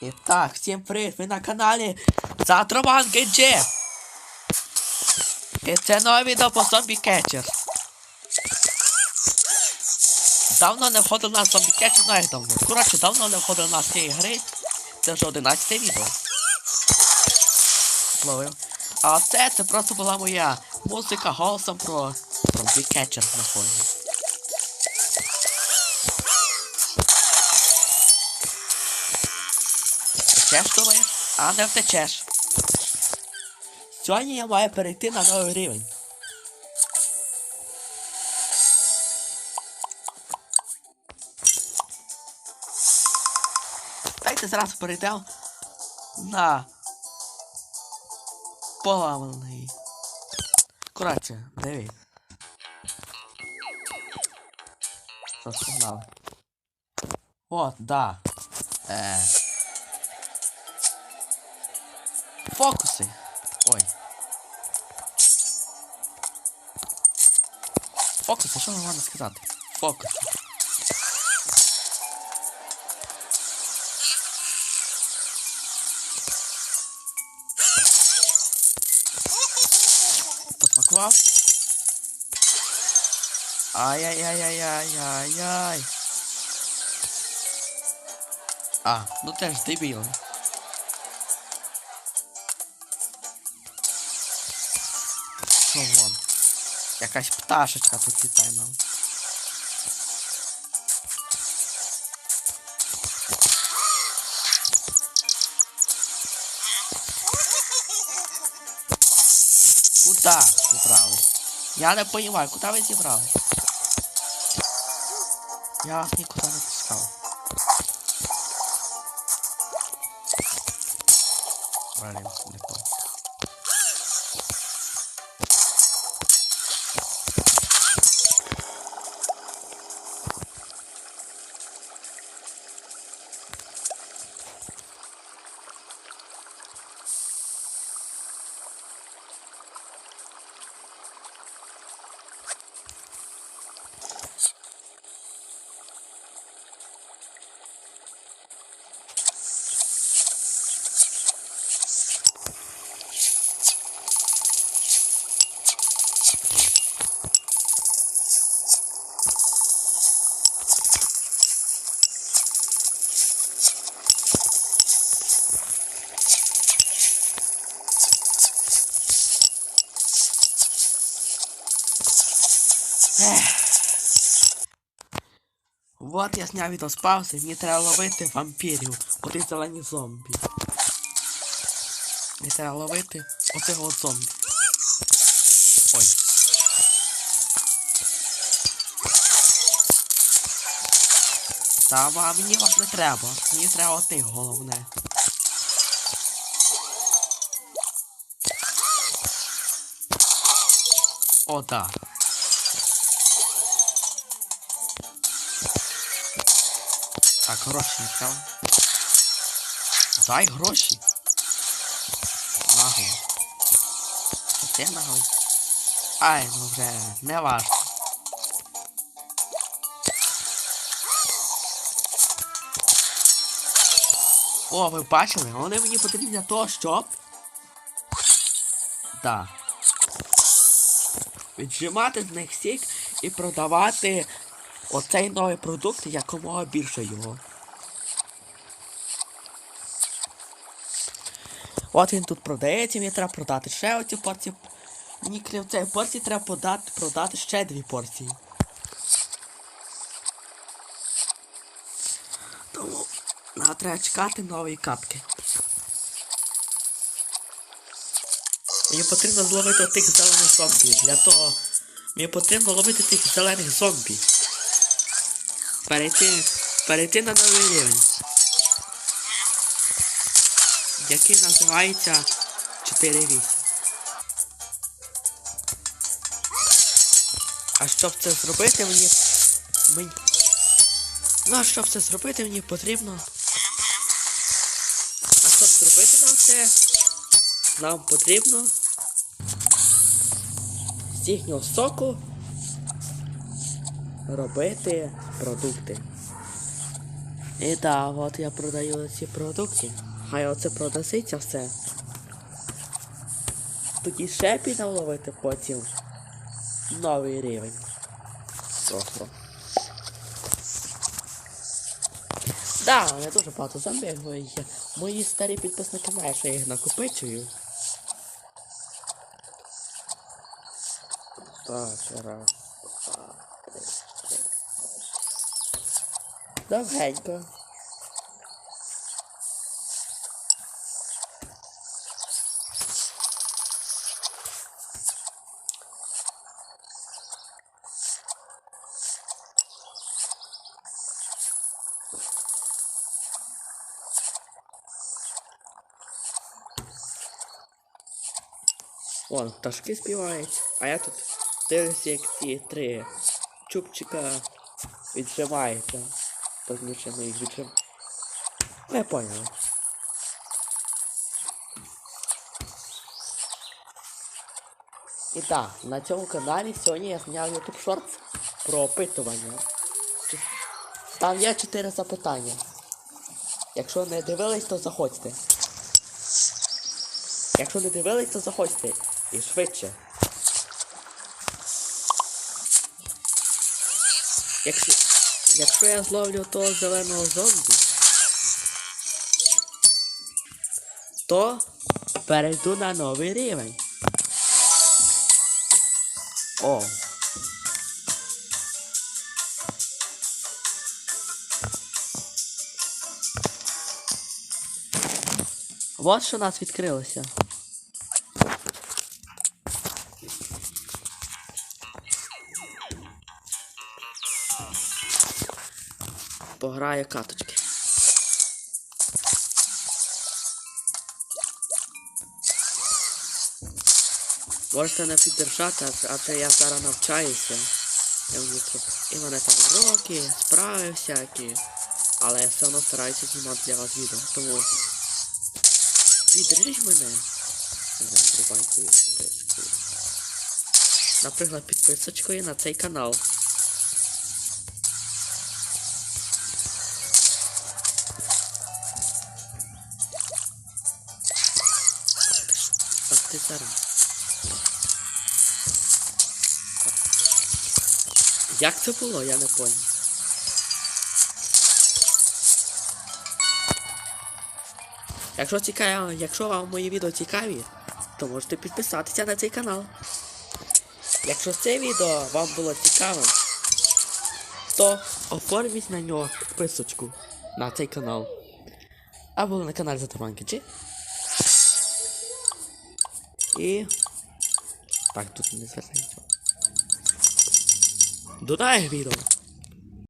Итак, всем привет, привіт, на канале Затроман Генджі. І це нове відео по зомбі кетчер. Давно не входив на зомбі кетчер, ну як давно. Коротше, давно не входил на цієї игры, Це вже 11 відео. Ловив. А це це просто була моя музика голосом про зомбі кетчер на фоні. втечеш коли, а не втечеш. Сьогодні я маю перейти на новий рівень. Давайте зразу перейдемо на поламаний. Коротше, дивіться. Що погнали. От, да. Е. foco, Senhor. Oi. Foco, Senhor. Chama lá nas cuidado. Foco. Tá Opa, Ai, ai, ai, ai, ai, ai, ai. Ah, não te ajudei bem, ó. Jakaś ptaszeczka tu tutaj mam. Куда ты правый? Я не понимаю, куда вы правы? Я вас никуда не пускал. Блин, Вот я сняв відео паузи, мені треба ловити вампірів. Оти зелені зомбі. Мені треба ловити отого зомбі. Ой. Та а мені вас не треба. Мені треба отих головне. О, так. гроші взяв. Дай гроші. Нагло. Це нагло. Ай, ну вже не важко. О, ви бачили? Вони мені потрібні для того, щоб... Да. Віджимати з них сік і продавати оцей новий продукт якомога більше його. От він тут продається, мені треба продати ще оці порції. Мені крім цієї порції треба подати, продати ще дві порції. Тому нам треба чекати нової катки. Мені потрібно зловити тих зелених зомбі. Для того мені потрібно ловити тих зелених зомбі. Перейти, перейти на новий рівень. Який називається 4.8. А щоб це зробити мені. мені... Ну а щоб це зробити мені потрібно. А щоб зробити нам це, нам потрібно з їхнього соку робити продукти. І так, от я продаю ці продукти. Хай оце продаситься все. Тоді ще підемо ловити потім новий рівень. Просто. Да, я дуже багато зомбів є. Мої старі підписники знають, що я їх накопичую. Так, раз. Довгенько. Вон, пташки співають, а я тут дивлюся, як ці три чубчика віджимаються. Точніше ми їх віджим. Ви поняли. І так, на цьому каналі сьогодні я зняв YouTube Shorts про опитування. Там є чотири запитання. Якщо не дивились, то заходьте. Якщо не дивились, то заходьте. І швидше. Якщо, якщо я зловлю того зеленого зомбі, то перейду на новий рівень. О. Вот що у нас відкрилося. Пограє каточки. Можете не піддержати, адже- адже я зараз навчаюся. Я трохи- І мене там уроки, справи всякі. Але я все одно стараюся знімати для вас відео. Тому підтриміть мене. Наприклад, підписочкою на цей канал. Як це було, я не понял. Якщо цікаво, якщо вам мої відео цікаві, то можете підписатися на цей канал. Якщо це відео вам було цікаво, то оформіть на нього підписочку на цей канал. Або на канал Затаманки G. І... Так, тут не Do not have it all.